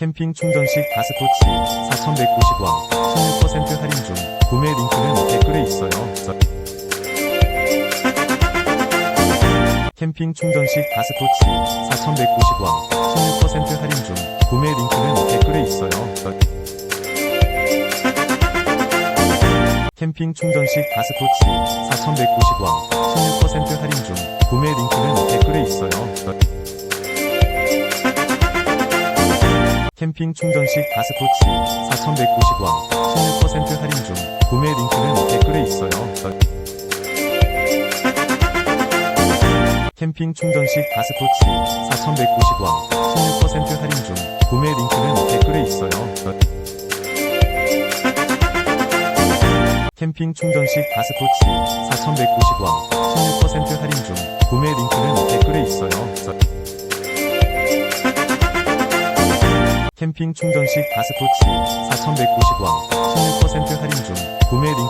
캠핑 충전식 가스토치 4,190원 16% 할인 중 구매 링크는 댓글에 있어요. 저- 캠핑 충전식 가스토치 4,190원 16% 할인 중 구매 링크는 댓글에 있어요. 저- 캠핑 충전식 가스토치 4,190원 16% 할인 중 구매 링크는 댓글에 있어요. 캠핑 충전식 가스토치 4,190원 16% 할인 중 구매 링크는 댓글에 있어요. 저- 캠핑 충전식 가스토치 4,190원 16% 할인 중 구매 링크는 댓글에 있어요. 저- 캠핑 충전식 가스토치 4,190원 16% 할인 중 구매 링크는 댓글에 있어요. 캠핑 충전식 가스토치 4,190원 16% 할인 중 구매 링크